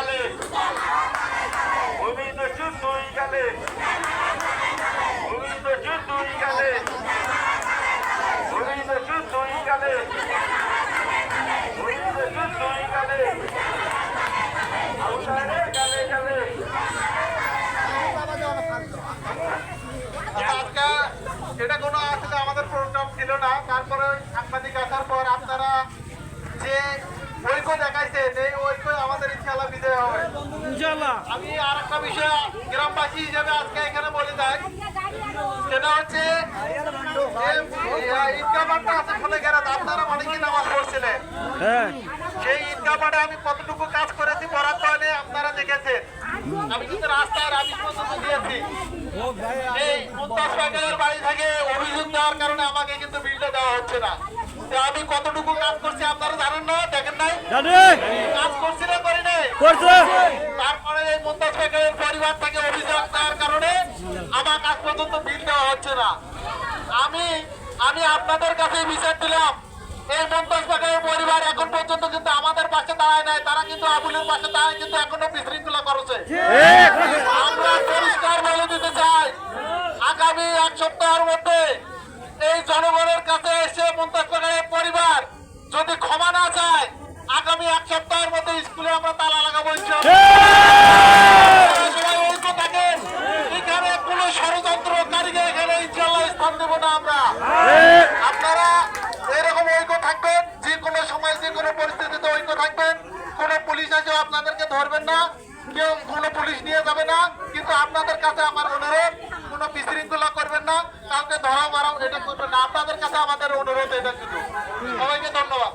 গেলে। ভূমি তো যুদ্ধ হয়ে গেলে। ভূমি তো যুদ্ধ হয়ে গেলে। ভূমি তো যুদ্ধ হয়ে গেলে। ভূমি তো যুদ্ধ হয়ে গেলে। আউটারে গেলে গেলে। এটা কোনো আসলে আমাদের প্রোগ্রাম ছিল না, তারপরে সাংবাদিক আসার পর আপনারা যে ঐক্য আমি আর একটা বিষয় গ্রামবাসী হিসেবে আজকে এখানে বলে যাই সেটা হচ্ছে যে, ঈদগাহ মাঠটা আছে ফলে গেরাত আপনারা নামাজ পড়ছিলেন। হ্যাঁ। সেই ঈদগাহ মাঠে আমি কতটুকু কাজ করেছি বরাদ্দ এনে আপনারা দেখেছেন। আমি কিন্তু রাস্তায় রাবিশ পর্যন্ত দিয়েছি। এই বাড়ি থেকে অভিযোগ দেওয়ার কারণে আমাকে কিন্তু বিলটা দেওয়া হচ্ছে না। আমি কতটুকু কাজ করছি আপনারা জানেন না? দেখেন নাই? কাজ করছিলেন করছে। তারপরে এই মুমতাজ পরিবার থেকে অভিযোগ দেওয়ার কারণে আমার কাজ পর্যন্ত বিল দেওয়া হচ্ছে না। আমি আমি আপনাদের কাছে বিচার দিলাম। এই প্যাকেলের পরিবার এখন পর্যন্ত কিন্তু আমাদের পাশে দাঁড়ায় নাই। তারা কিন্তু আবুলের পাশে দাঁড়ায়, কিন্তু এখনও বিশৃঙ্খলা করেছে। আমরা পরিষ্কার বলে দিতে চাই, আগামী এক সপ্তাহের মধ্যে এই জনগণের কাছে এসে মন্তাজ পরিবার যদি ক্ষমা না চায়, আগামী এক সপ্তাহের মধ্যে স্থান দেবো না আমরা। আপনারা এরকম ঐক্য থাকবেন, যে কোনো সময় যে কোনো পরিস্থিতিতে ঐক্য থাকবেন। কোনো পুলিশ এসে আপনাদেরকে ধরবেন না। কেউ কোনো পুলিশ নিয়ে যাবে না। কিন্তু আপনাদের কাছে আমার অনুরোধ, কোনো বিশৃঙ্খলা করবেন না। কাউকে ধরা মারাও এটা করবেন না। আপনাদের কাছে আমাদের অনুরোধ এটা শুধু। সবাইকে ধন্যবাদ।